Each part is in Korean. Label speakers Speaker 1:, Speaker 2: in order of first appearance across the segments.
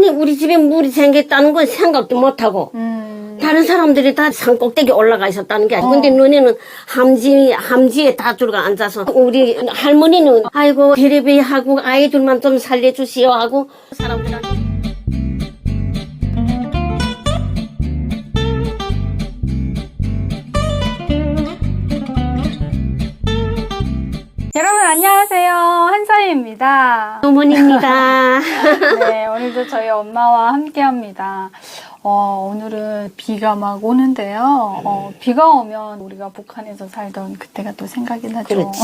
Speaker 1: 아니 우리 집에 물이 생겼다는 건 생각도 못하고
Speaker 2: 음.
Speaker 1: 다른 사람들이 다 산 꼭대기 올라가 있었다는 게 아니고
Speaker 2: 어.
Speaker 1: 근데 너네는 함지 함지에 다 들어가 앉아서 우리 할머니는 아이고 베레베 하고 아이들만 좀 살려주시오 하고 사람들한테
Speaker 2: 여러분 안녕하세요 한사희입니다.
Speaker 1: 어머니입니다.
Speaker 2: 네 오늘도 저희 엄마와 함께 합니다. 어, 오늘은 비가 막 오는데요. 어, 비가 오면 우리가 북한에서 살던 그때가 또 생각이 나죠.
Speaker 1: 그렇지.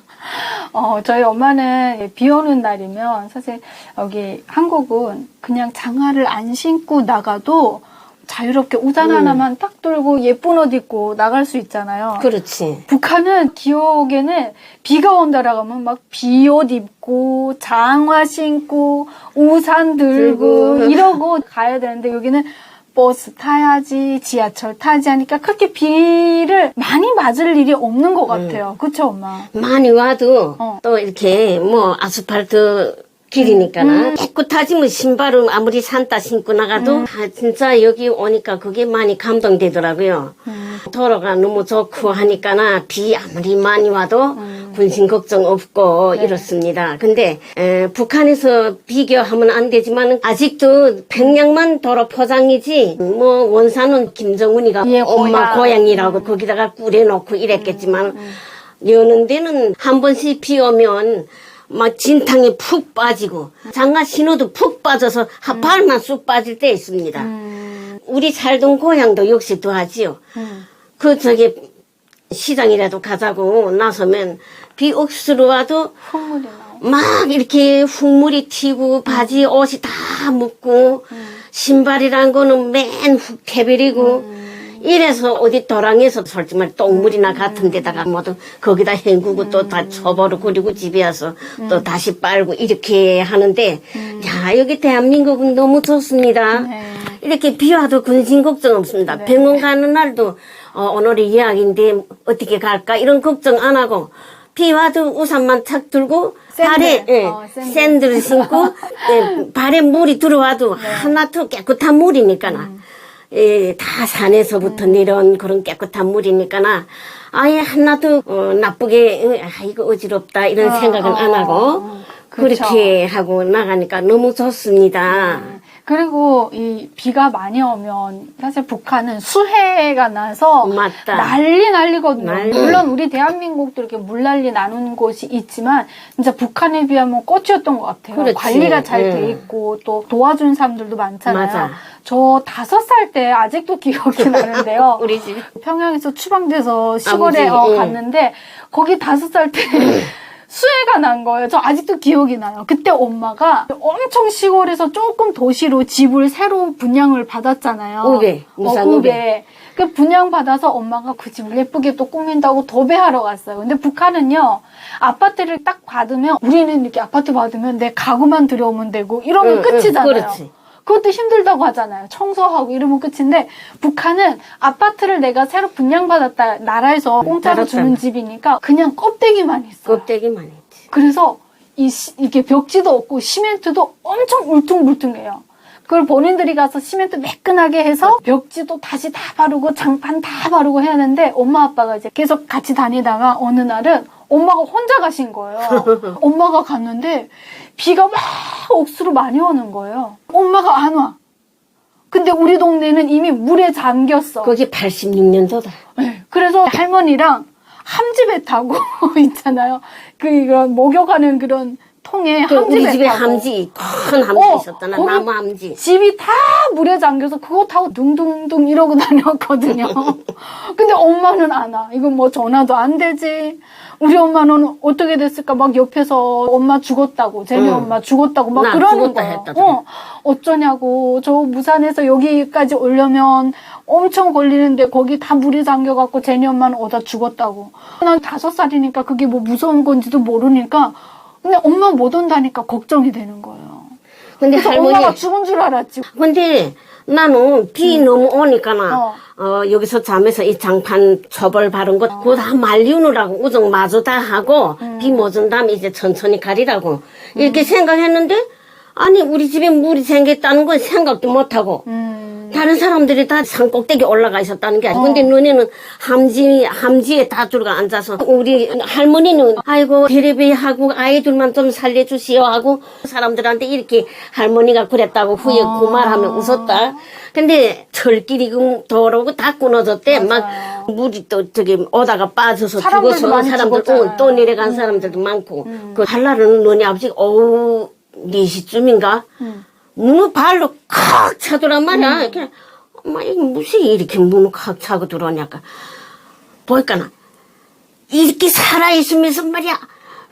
Speaker 2: 어, 저희 엄마는 비 오는 날이면 사실 여기 한국은 그냥 장화를 안 신고 나가도 자유롭게 우산
Speaker 1: 음.
Speaker 2: 하나만 딱 들고 예쁜 옷 입고 나갈 수 있잖아요.
Speaker 1: 그렇지.
Speaker 2: 북한은 기억에는 비가 온다라고 하면 막 비옷 입고 장화 신고 우산 들고
Speaker 1: 들고.
Speaker 2: 이러고 가야 되는데 여기는 버스 타야지 지하철 타지 하니까 그렇게 비를 많이 맞을 일이 없는 것 같아요. 그쵸 엄마?
Speaker 1: 많이 와도
Speaker 2: 어.
Speaker 1: 또 이렇게 뭐 아스팔트 길이니까는
Speaker 2: 음.
Speaker 1: 깨끗하지 뭐 신발은 아무리 산다 신고 나가도
Speaker 2: 음.
Speaker 1: 아, 진짜 여기 오니까 그게 많이 감동되더라고요.
Speaker 2: 음.
Speaker 1: 도로가 너무 좋고 하니까나 비 아무리 많이 와도
Speaker 2: 음.
Speaker 1: 군신 걱정 없고
Speaker 2: 네.
Speaker 1: 이렇습니다. 근데 에, 북한에서 비교하면 안 되지만 아직도 평양만 도로 포장이지 뭐 원산은 김정은이가
Speaker 2: 예,
Speaker 1: 엄마
Speaker 2: 고향.
Speaker 1: 고향이라고 거기다가 꾸려놓고 이랬겠지만 여는 데는 한 번씩 비 오면 막 진탕에 푹 빠지고 장화 신어도 푹 빠져서 한 발만 쑥 빠질 때 있습니다.
Speaker 2: 음,
Speaker 1: 우리 살던 고향도 역시 또하지요.
Speaker 2: 음.
Speaker 1: 그 저기 시장이라도 가자고 나서면 비 억수로 와도
Speaker 2: 콧물이.
Speaker 1: 막 이렇게 흙물이 튀고 바지 옷이 다 묻고 신발이란 거는 맨훅 패버리고 이래서 어디 도랑에서 솔직히 말 똥물이나 같은 데다가 모두 거기다 헹구고 또다 쳐버려 그리고 집에 와서 또 다시 빨고 이렇게 하는데 야 여기 대한민국은 너무 좋습니다.
Speaker 2: 네.
Speaker 1: 이렇게 비 와도 근심 걱정 없습니다.
Speaker 2: 네.
Speaker 1: 병원 가는 날도 어, 오늘이 예약인데 어떻게 갈까 이런 걱정 안 하고 비 와도 우산만 착 들고. 발에 예,
Speaker 2: 어, 샌들.
Speaker 1: 샌들을 신고 예, 발에 물이 들어와도 하나도 깨끗한 물이니까 나 예, 다 산에서부터 내려온 그런 깨끗한 물이니까나 아예 하나도 어, 나쁘게 어, 아 이거 어지럽다 이런
Speaker 2: 어,
Speaker 1: 생각은
Speaker 2: 어,
Speaker 1: 안 하고
Speaker 2: 어.
Speaker 1: 그렇게 하고 나가니까 너무 좋습니다.
Speaker 2: 그리고 이 비가 많이 오면 사실 북한은 수해가 나서
Speaker 1: 맞다.
Speaker 2: 난리 난리거든요.
Speaker 1: 난리.
Speaker 2: 물론 우리 대한민국도 이렇게 물난리 나는 곳이 있지만 진짜 북한에 비하면 꽃이었던 것 같아요.
Speaker 1: 그렇지.
Speaker 2: 관리가 잘돼
Speaker 1: 응.
Speaker 2: 있고 또 도와준 사람들도 많잖아요.
Speaker 1: 맞아.
Speaker 2: 저 다섯 살 때 아직도 기억이 나는데요.
Speaker 1: 우리 집
Speaker 2: 평양에서 추방돼서 시골에
Speaker 1: 아버지,
Speaker 2: 어,
Speaker 1: 예.
Speaker 2: 갔는데 거기 다섯 살 때 수해가 난 거예요. 저 아직도 기억이 나요. 그때 엄마가 엄청 시골에서 조금 도시로 집을 새로 분양을 받았잖아요.
Speaker 1: 우베, 무산
Speaker 2: 어,
Speaker 1: 우베.
Speaker 2: 그 분양 받아서 엄마가 그 집을 예쁘게 또 꾸민다고 도배하러 갔어요. 근데 북한은요 아파트를 딱 받으면 우리는 이렇게 아파트 받으면 내 가구만 들여오면 되고 이러면
Speaker 1: 응,
Speaker 2: 끝이잖아요.
Speaker 1: 응,
Speaker 2: 그것도 힘들다고 하잖아요. 청소하고 이러면 끝인데 북한은 아파트를 내가 새로 분양받았다 나라에서 공짜로. 주는 집이니까 그냥 껍데기만 있어요.
Speaker 1: 껍데기만 있지.
Speaker 2: 그래서 이 시- 이렇게 벽지도 없고 시멘트도 엄청 울퉁불퉁해요. 그걸 본인들이 가서 시멘트 매끈하게 해서 벽지도 다시 다 바르고 장판 다 바르고 해야 하는데 엄마 아빠가 이제 계속 같이 다니다가 어느 날은 엄마가 혼자 가신 거예요. 엄마가 갔는데 비가 막 억수로 많이 오는 거예요. 엄마가 안 와. 근데 우리 동네는 이미 물에 잠겼어.
Speaker 1: 거기 86년도다.
Speaker 2: 네, 그래서 할머니랑 함지배 타고 있잖아요. 그 이런 목욕하는 그런 통에
Speaker 1: 그
Speaker 2: 함지배
Speaker 1: 우리 집에
Speaker 2: 타고.
Speaker 1: 함지 큰 함지
Speaker 2: 어,
Speaker 1: 있었잖아.
Speaker 2: 거기-
Speaker 1: 나무 함지.
Speaker 2: 집이 다 물에 잠겨서 그거 타고 둥둥둥 이러고 다녔거든요. 근데 엄마는 안 와. 이거 뭐 전화도 안 되지. 우리 엄마는 어떻게 됐을까? 막 옆에서 엄마 죽었다고, 제니
Speaker 1: 응.
Speaker 2: 엄마 죽었다고
Speaker 1: 막나
Speaker 2: 그러는 거예요.
Speaker 1: 했다더라.
Speaker 2: 어, 어쩌냐고. 저 부산에서 여기까지 오려면 엄청 걸리는데 거기 다 물이 잠겨갖고 제니 엄마는 오다 죽었다고. 난 다섯 살이니까 그게 뭐 무서운 건지도 모르니까 근데 엄마 못 온다니까 걱정이 되는 거예요.
Speaker 1: 근데 할머니
Speaker 2: 엄마가 죽은 줄 알았지.
Speaker 1: 근데 나는 비 너무 오니까 나
Speaker 2: 어.
Speaker 1: 어. 여기서 잠에서 이 장판 처벌 바른 거 그거 다 말리느라고 우정 마저 다 하고
Speaker 2: 음.
Speaker 1: 비못온 다음에 이제 천천히 가리라고 이렇게 생각했는데 아니 우리 집에 물이 생겼다는 건 생각도 못하고
Speaker 2: 음.
Speaker 1: 다른 사람들이 다 산 꼭대기 올라가 있었다는 게 아니고. 근데 너네는 함지 함지에 다 들어가 앉아서 우리 할머니는 아이고 텔레비하고 아이들만 좀 살려주시오 하고 사람들한테 이렇게 할머니가 그랬다고 후에 그 말하면 웃었다. 근데 철길이 그 도로고 다 끊어졌대. 막 물이 또 저기 오다가 빠져서
Speaker 2: 사람들도
Speaker 1: 죽어서
Speaker 2: 많이
Speaker 1: 사람들
Speaker 2: 죽었잖아요.
Speaker 1: 어, 또 내려간 사람들도 많고. 그 한날은 너네 아버지 오후 4시쯤인가 문을 발로 칵 차더란 말이야. 이렇게. 엄마 이게 무슨 이렇게 문을 칵 차고 들어오냐까. 보니까 이렇게 살아있으면서 말이야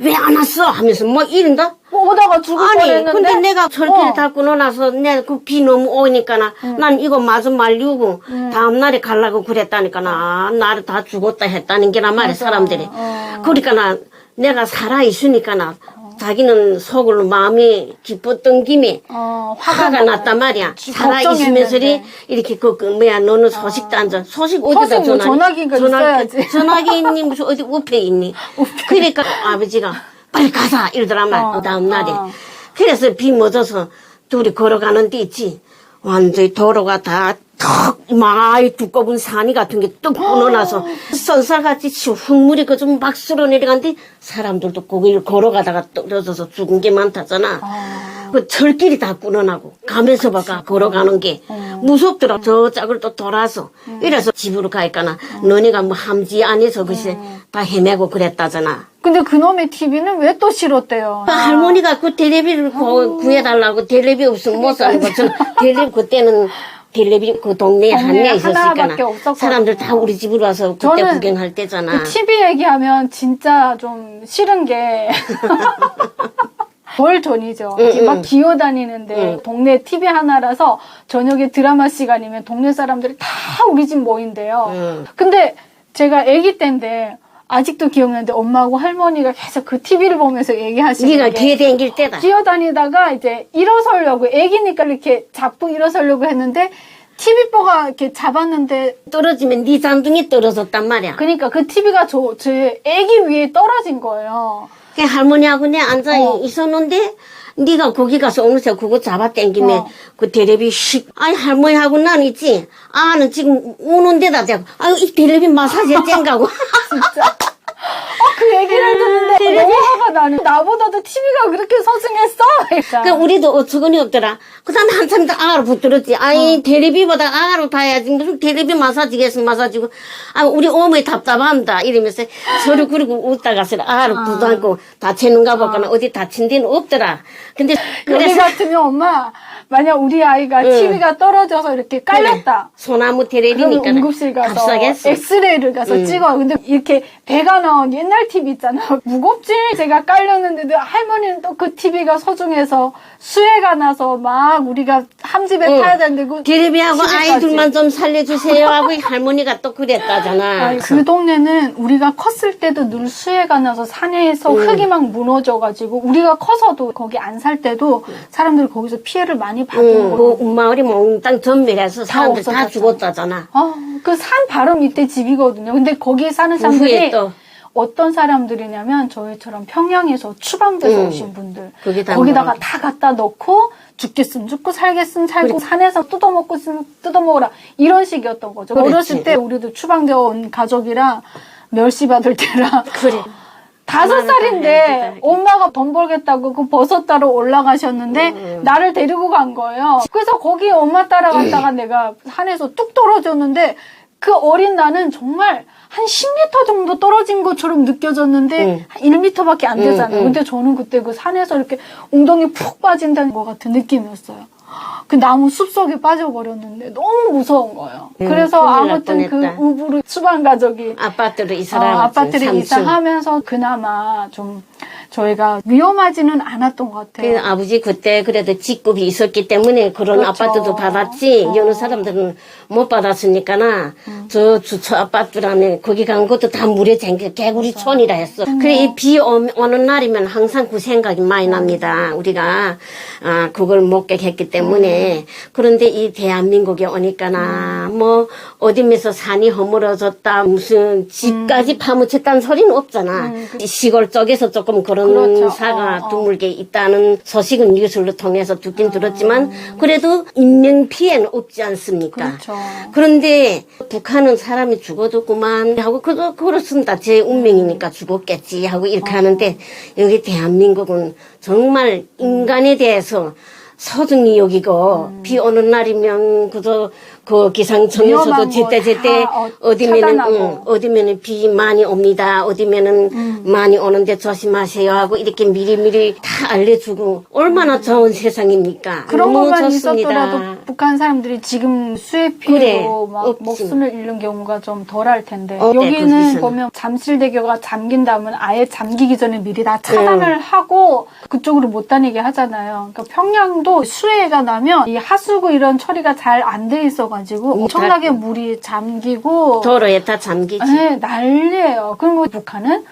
Speaker 1: 왜 안 왔어? 하면서 뭐 이런다?
Speaker 2: 뭐 오다가 죽을
Speaker 1: 아니
Speaker 2: 뻔했는데.
Speaker 1: 근데 내가 철길
Speaker 2: 어.
Speaker 1: 다 끊어놔서 내가 그비 너무 오니까 난 이거 마저 말리고 다음날에 가려고 그랬다니까 나 나를 다 죽었다 했다는 게란 말이야 사람들이.
Speaker 2: 어.
Speaker 1: 그러니까 나 내가 살아있으니까 나 자기는 속으로 마음이 기뻤던 김에
Speaker 2: 어,
Speaker 1: 화가, 났단 말이야.
Speaker 2: 지-
Speaker 1: 살아 있으면서
Speaker 2: 걱정했는데.
Speaker 1: 이렇게 그, 그 뭐야 너는 소식도 안 줘. 소식 어디다
Speaker 2: 소식 뭐
Speaker 1: 전화니?
Speaker 2: 전화기가 있어야지.
Speaker 1: 전화기 무슨 어디 우편에 있니? 그러니까 아버지가 빨리 가자 이러더란 말.
Speaker 2: 어,
Speaker 1: 다음 날에.
Speaker 2: 어.
Speaker 1: 그래서 비 멎어서 둘이 걸어가는 데 있지. 완전히 도로가 다 턱, 많이 두꺼운 산이 같은 게 뚝 끊어놔서 선사같이 흙물이 그 좀 막 쓸어 내려간데 사람들도 거기를 걸어가다가 떨어져서 죽은 게 많다잖아. 그 철길이 다 끊어나고 가면서 봐가 걸어가는 게 무섭더라. 저 짝을 또 돌아서 이래서 집으로 가니까나 너네가 뭐 함지 안에서 글쎄 다 헤매고 그랬다잖아.
Speaker 2: 근데 그놈의 TV는 왜 또 싫었대요?
Speaker 1: 그 할머니가 그 텔레비를 구- 구해달라고 텔레비 없으면 못 사는 거죠. 텔레비 그때는 텔레비 그 동네에 한
Speaker 2: 동네에
Speaker 1: 대 있었으니까
Speaker 2: 하나밖에 없었거든요.
Speaker 1: 사람들 다 우리 집으로 와서 그때
Speaker 2: 저는
Speaker 1: 구경할 때잖아.
Speaker 2: 그 TV 얘기하면 진짜 좀 싫은 게. 월 전이죠. 이제 막 기어 다니는데 동네 TV 하나라서 저녁에 드라마 시간이면 동네 사람들이 다 우리 집 모인대요.
Speaker 1: 음.
Speaker 2: 근데 제가 아기 때인데 아직도 기억나는데 엄마하고 할머니가 계속 그 TV를 보면서 얘기하시는
Speaker 1: 네가
Speaker 2: 게
Speaker 1: 기회 댕길 때다.
Speaker 2: 기어다니다가 이제 일어서려고 애기니까 이렇게 잡고 일어서려고 했는데 TV보가 이렇게 잡았는데
Speaker 1: 떨어지면 네 잔둥이 떨어졌단 말이야.
Speaker 2: 그러니까 그 TV가 저, 제 애기 위에 떨어진 거예요.
Speaker 1: 그 할머니하고 내 앉아
Speaker 2: 어.
Speaker 1: 있었는데 네가 거기 가서 어느새 그거 잡아 당김에
Speaker 2: 어.
Speaker 1: 그 텔레비 씩 아니 할머니하고 난 있지 아는 지금 우는 데다 대고 아유 이 텔레비 마사지 쨍가고
Speaker 2: 진짜. 어, 그 얘기를 듣는데 너무 화가 나는. 나보다도 TV가 그렇게 소중했어? 그러니까.
Speaker 1: 그 우리도 어처구니 없더라. 그 다음에 한참 더 아가로 붙들었지. 아이 텔레비보다 아가로 봐야지. 무슨 텔레비 마사지겠어 마사지고. 아 우리 어머니 답답합니다. 이러면서 서로 그러고 웃다가서 아가로 붙안고 다치는가 볼까나 어디 다친 데는 없더라. 근데
Speaker 2: 우리 같으면 엄마, 만약 우리 아이가 TV가 떨어져서 이렇게 깔렸다.
Speaker 1: 소나무
Speaker 2: 그러면
Speaker 1: 텔레비니까
Speaker 2: 응급실 가서. 엑스레이를 가서 찍어. 근데 이렇게 배가 나온 옛날 TV 있잖아. 무겁지? 제가 깔렸는데도 할머니는 또 그 TV가 소중해서 수해가 나서 막 우리가 함집에
Speaker 1: 응.
Speaker 2: 타야 그
Speaker 1: 텔레비하고
Speaker 2: TV까지.
Speaker 1: 아이들만 좀 살려주세요 하고 이 할머니가 또 그랬다잖아.
Speaker 2: 아니, 그 동네는 우리가 컸을 때도 늘 수해가 나서 산에서 흙이 막 무너져가지고 우리가 커서도 거기 안 살 때도 사람들이 거기서 피해를 많이 받은
Speaker 1: 응,
Speaker 2: 거예요.
Speaker 1: 그 마을이 몽땅 전멸해서 사람들 다
Speaker 2: 없어졌잖아.
Speaker 1: 죽었다잖아.
Speaker 2: 아, 그산 바로 밑에 집이거든요. 근데 거기에 사는
Speaker 1: 그
Speaker 2: 사람들이
Speaker 1: 또
Speaker 2: 어떤 사람들이냐면 저희처럼 평양에서 추방돼서
Speaker 1: 음.
Speaker 2: 오신 분들
Speaker 1: 거기다
Speaker 2: 거기다가
Speaker 1: 뭐.
Speaker 2: 다 갖다 넣고 죽겠으면 죽고 살겠으면 살고 산에서 뜯어먹고 있으면 뜯어먹어라 이런 식이었던 거죠.
Speaker 1: 그랬지.
Speaker 2: 어렸을 때 우리도 추방되어 온 가족이라 멸시 받을 때라
Speaker 1: 그래.
Speaker 2: 다섯
Speaker 1: 다
Speaker 2: 살인데
Speaker 1: 해야지,
Speaker 2: 엄마가 돈 벌겠다고 그 버섯 따러 올라가셨는데
Speaker 1: 음.
Speaker 2: 나를 데리고 간 거예요. 그래서 거기 엄마 따라갔다가 내가 산에서 뚝 떨어졌는데 그 어린 나는 정말 한 10m 정도 떨어진 것처럼 느껴졌는데
Speaker 1: 음.
Speaker 2: 한 1m밖에 안 되잖아요. 근데 저는 그때 그 산에서 이렇게 웅덩이 푹 빠진다는 것 같은 느낌이었어요. 그 나무 숲속에 빠져버렸는데 너무 무서운 거예요.
Speaker 1: 음,
Speaker 2: 그래서 아무튼 그. 우부르 추방 가족이
Speaker 1: 아파트로
Speaker 2: 어,
Speaker 1: 이사를
Speaker 2: 아파트를
Speaker 1: 삼층.
Speaker 2: 이사하면서 그나마 좀 저희가 위험하지는 않았던
Speaker 1: 것그
Speaker 2: 같아요.
Speaker 1: 아버지 그때 그래도 직급이 있었기 때문에 그런
Speaker 2: 그렇죠.
Speaker 1: 아파트도 받았지
Speaker 2: 어.
Speaker 1: 여느 사람들은 못 받았으니까나
Speaker 2: 음.
Speaker 1: 저 주처 아파트라네 거기 간 것도 다 물에 잠겨 개구리 촌이라 했어
Speaker 2: 음.
Speaker 1: 그래 이 비 오는 날이면 항상 그 생각이 많이 납니다 우리가 아 그걸 목격했기 때문에
Speaker 2: 음.
Speaker 1: 그런데 이 대한민국에 오니까나 뭐 어디면서 산이 허물어졌다 무슨 집까지 파묻혔다는 소리는 없잖아
Speaker 2: 음, 그-
Speaker 1: 시골 쪽에서 조금 그런
Speaker 2: 그렇죠. 어, 어.
Speaker 1: 드물게 있다는 소식은 뉴스로 통해서 듣긴 들었지만 그래도 인명 피해는 없지 않습니까?
Speaker 2: 그렇죠.
Speaker 1: 그런데 북한은 사람이 죽어도 그만 하고 그거 그렇습니다. 제 운명이니까 죽었겠지 하고 이렇게 하는데 여기 대한민국은 정말 인간에 대해서 소중히 여기고 비 오는 날이면 그저 그 기상청에서도
Speaker 2: 위험한 거
Speaker 1: 제때 제때
Speaker 2: 다, 어,
Speaker 1: 어디면은
Speaker 2: 차단하고.
Speaker 1: 응, 어디면은 비 많이 옵니다. 어디면은 많이 오는데 조심하세요 하고 이렇게 미리미리 다 알려주고 얼마나 좋은 세상입니까?
Speaker 2: 그런
Speaker 1: 너무
Speaker 2: 것만. 있었더라도 북한 사람들이 지금 수해
Speaker 1: 그래,
Speaker 2: 피해로 막
Speaker 1: 없지.
Speaker 2: 목숨을 잃는 경우가 좀 덜 할 텐데
Speaker 1: 어, 네,
Speaker 2: 여기는
Speaker 1: 거기서는.
Speaker 2: 보면 잠실대교가 잠긴다면 아예 잠기기 전에 미리 다
Speaker 1: 네.
Speaker 2: 차단을 하고 그쪽으로 못 다니게 하잖아요. 그러니까 평양도 수해가 나면 이 하수구 이런 처리가 잘 안 돼 있어가 지고
Speaker 1: 음,
Speaker 2: 엄청나게 물이 잠기고
Speaker 1: 도로에 다 잠기지.
Speaker 2: 네, 난리예요. 그리고 북한은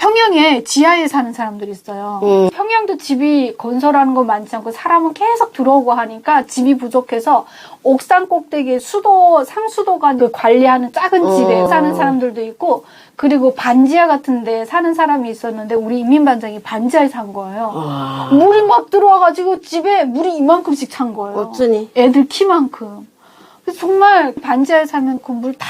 Speaker 2: 평양에 지하에 사는 사람들이 있어요.
Speaker 1: 음.
Speaker 2: 평양도 집이 건설하는 거 많지 않고 사람은 계속 들어오고 하니까 집이 부족해서 옥상 꼭대기에 수도 상수도가 그 관리하는 작은 집에
Speaker 1: 어.
Speaker 2: 사는 사람들도 있고 그리고 반지하 같은 데 사는 사람이 있었는데 우리 인민반장이 반지하에 산 거예요.
Speaker 1: 와,
Speaker 2: 물이 막 들어와가지고 집에 물이 이만큼씩 찬 거예요.
Speaker 1: 어쩌니?
Speaker 2: 애들 키만큼. 정말 반지하에 살면 그 물 다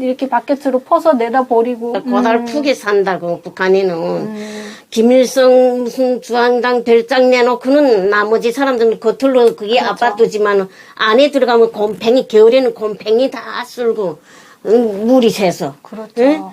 Speaker 2: 이렇게 바켓으로 퍼서 내다 버리고.
Speaker 1: 고달프게 산다고 북한에는
Speaker 2: 음.
Speaker 1: 김일성 무슨 주한당 별장 내놓고는 나머지 사람들은 겉으로 그게
Speaker 2: 그렇죠.
Speaker 1: 아파트지만 안에 들어가면 곰팽이 겨울에는 곰팽이 다 쓸고 응, 물이 새서
Speaker 2: 그렇죠.
Speaker 1: 응?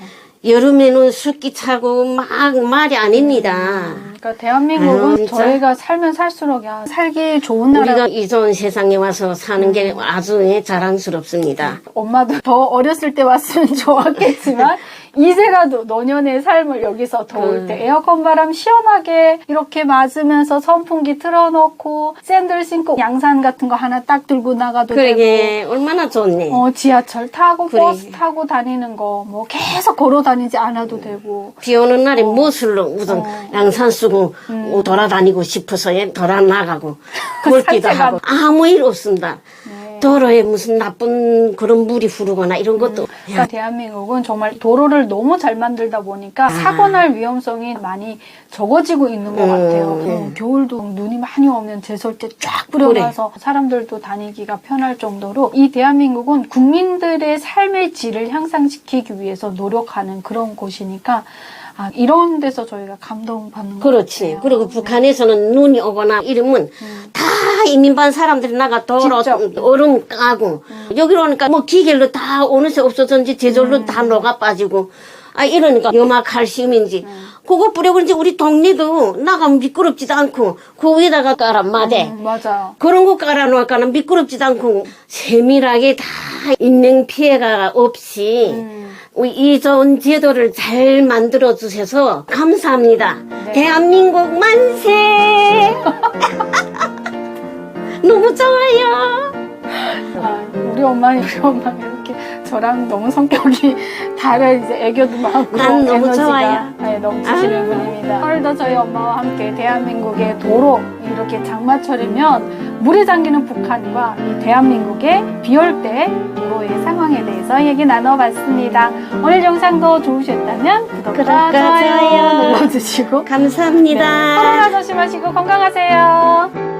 Speaker 1: 여름에는 습기 차고 막 말이 아닙니다.
Speaker 2: 그러니까 대한민국은
Speaker 1: 진짜.
Speaker 2: 저희가 살면 살수록 야, 살기 좋은 나라.
Speaker 1: 우리가 이 좋은 세상에 와서 사는 게 아주 예, 자랑스럽습니다.
Speaker 2: 엄마도 더 어렸을 때 왔으면 좋았겠지만 이제라도 노년의 삶을 여기서 더울 때 에어컨 바람 시원하게 이렇게 맞으면서 선풍기 틀어놓고 샌들 신고 양산 같은 거 하나 딱 들고 나가도 되고
Speaker 1: 그러게 얼마나 좋네.
Speaker 2: 어, 지하철 타고
Speaker 1: 그래.
Speaker 2: 버스 타고 다니는 거 뭐 계속 걸어 다니지 않아도 되고
Speaker 1: 비 오는 날에 무엇을로 우선
Speaker 2: 어.
Speaker 1: 양산 쓰고 어, 돌아다니고 싶어서 예, 돌아 나가고 걷기도
Speaker 2: 산책하고.
Speaker 1: 하고 아무 일 없습니다.
Speaker 2: 네.
Speaker 1: 도로에 무슨 나쁜 그런 물이 흐르거나 이런 것도
Speaker 2: 그러니까 대한민국은 정말 도로를 너무 잘 만들다 보니까 사고 날 위험성이 많이 적어지고 있는 것
Speaker 1: 음,
Speaker 2: 같아요.
Speaker 1: 음.
Speaker 2: 어, 겨울도 눈이 많이 오면 제설대 쫙 뿌려놔서 사람들도 다니기가 편할 정도로 이 대한민국은 국민들의 삶의 질을 향상시키기 위해서 노력하는 그런 곳이니까 아, 이런 데서 저희가 감동받는 것
Speaker 1: 그렇지.
Speaker 2: 같아요.
Speaker 1: 그리고 북한에서는 눈이 오거나 이러면 다 이민반 사람들이 나가 도로
Speaker 2: 직접.
Speaker 1: 얼음 까고 여기로 오니까 뭐 기계로 다 어느새 없어졌는지 제절로 다 녹아 빠지고 아 이러니까 염화 칼슘인지 그거 뿌려버린지 우리 동네도 나가면 미끄럽지도 않고 그 위에다가 깔아 마대
Speaker 2: 음, 맞아요.
Speaker 1: 그런 거 깔아놓을까는 미끄럽지도 않고 세밀하게 다 인명 피해가 없이
Speaker 2: 음.
Speaker 1: 이 좋은 제도를 잘 만들어 주셔서 감사합니다.
Speaker 2: 네.
Speaker 1: 대한민국 만세! 너무 좋아요.
Speaker 2: 아, 우리 엄마는 우리 엄마가 이렇게 저랑 너무 성격이 다른 이제 애교도 많고
Speaker 1: 난 너무
Speaker 2: 에너지가
Speaker 1: 좋아요.
Speaker 2: 네, 넘치시는
Speaker 1: 아.
Speaker 2: 분입니다. 오늘도 저희 엄마와 함께 대한민국의 도로 이렇게 장마철이면 물이 잠기는 북한과 이 대한민국의 비올 때 도로의 상황에 대해서 얘기 나눠봤습니다. 오늘 영상도 좋으셨다면 구독과,
Speaker 1: 구독과
Speaker 2: 좋아요
Speaker 1: 좋아요
Speaker 2: 눌러주시고
Speaker 1: 감사합니다.
Speaker 2: 코로나 조심하시고 건강하세요.